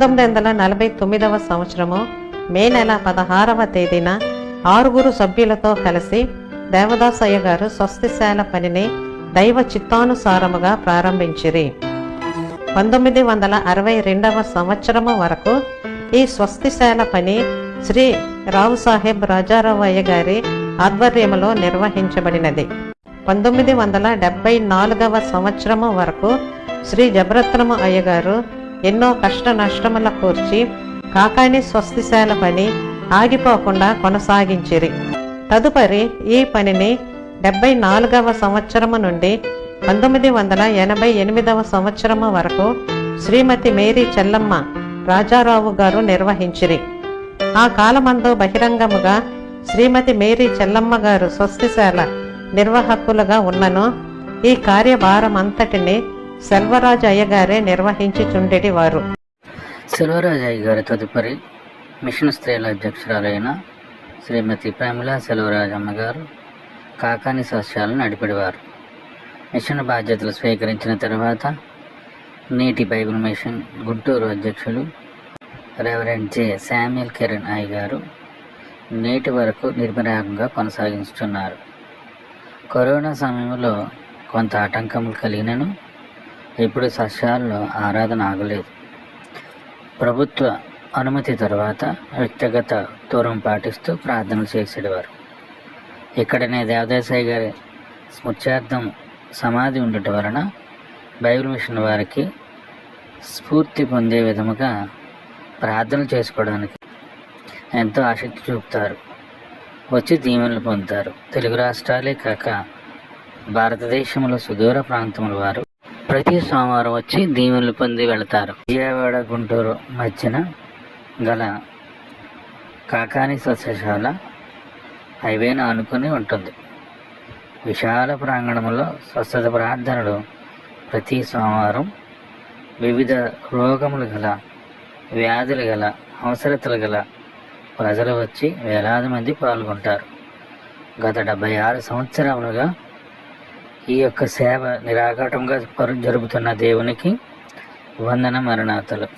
పంతొమ్మిది వందల నలభై తొమ్మిదవ సంవత్సరము మే నెల పదహారవ తేదీన ఆరుగురు సభ్యులతో కలిసి దేవదాసయ్య గారు స్వస్తిశాల పనిని దైవ చిత్తానుసారముగా ప్రారంభించిరి. పంతొమ్మిది వందల అరవై రెండవ సంవత్సరము వరకు ఈ స్వస్తిశాల పని శ్రీ రావు సాహెబ్ రాజారావయ్య గారి ఆధ్వర్యములో నిర్వహించబడినది. పంతొమ్మిది వందల డెబ్బై నాలుగవ సంవత్సరము వరకు శ్రీ జబరత్నము అయ్యగారు ఎన్నో కష్ట నష్టముల కూర్చి కాకాని స్వస్తిశాల పని ఆగిపోకుండా కొనసాగించిరి. తదుపరి ఈ పనిని డెబ్బై నాలుగవ సంవత్సరము నుండి పంతొమ్మిది వందల ఎనభై ఎనిమిదవ సంవత్సరము వరకు శ్రీమతి మేరీ చెల్లమ్మ రాజారావు గారు నిర్వహించిరి. ఆ కాలమందు బహిరంగముగా శ్రీమతి మేరీ చెల్లమ్మ గారు స్వస్తిశాల నిర్వాహకులుగా ఉన్నను. ఈ కార్యభారం అంతటిని సెల్వరాజు అయ్యగారే నిర్వహించుచుండెడి వారు సెల్వరాజయ్య అయ్యగారి తదుపరి మిషన్ స్త్రీల అధ్యక్షురాలైన శ్రీమతి ప్రమిళ సెల్వరాజమ్మ గారు కాకాని సస్యాలను నడిపేవారు. మిషన్ బాధ్యతలు స్వీకరించిన తర్వాత నీటి బైబిల్ మిషన్ గుంటూరు అధ్యక్షులు రెవరెండ్ జె. శామ్యుల్ కిరణ్ అయ్య గారు నేటి వరకు నిర్మరాగంగా కొనసాగిస్తున్నారు కరోనా సమయంలో కొంత ఆటంకములు కలిగినను ఇప్పుడు సస్యాల్లో ఆరాధన ఆగలేదు. ప్రభుత్వ అనుమతి తర్వాత వ్యక్తిగత దూరం పాటిస్తూ ప్రార్థనలు చేసేవారు. ఇక్కడనే దేవదేశాయి గారి స్మృత్యార్థం సమాధి ఉండటం వలన బైబిల్ మిషన్ వారికి స్ఫూర్తి పొందే విధముగా ప్రార్థనలు చేసుకోవడానికి ఎంతో ఆసక్తి చూపుతారు. వచ్చి దీవెనలు పొందుతారు. తెలుగు రాష్ట్రాలే కాక భారతదేశంలో సుదూర ప్రాంతముల వారు ప్రతి సోమవారం వచ్చి దీవెనలు పొంది వెళతారు. విజయవాడ గుంటూరు మధ్యన గల కాకాని సస్యశాల హైవేను ఆనుకొని ఉంటుంది. విశాల ప్రాంగణంలో స్వస్థత ప్రార్థనలు ప్రతి సోమవారం. వివిధ రోగములు గల వ్యాధులు గల అవసరతలు గల ప్రజలు వచ్చి వేలాది మంది పాల్గొంటారు. గత డెబ్బై ఆరు సంవత్సరములుగా ఈ యొక్క సేవ నిరాఘాటంగా జరుపుతున్న దేవునికి వందన మరణాతలు.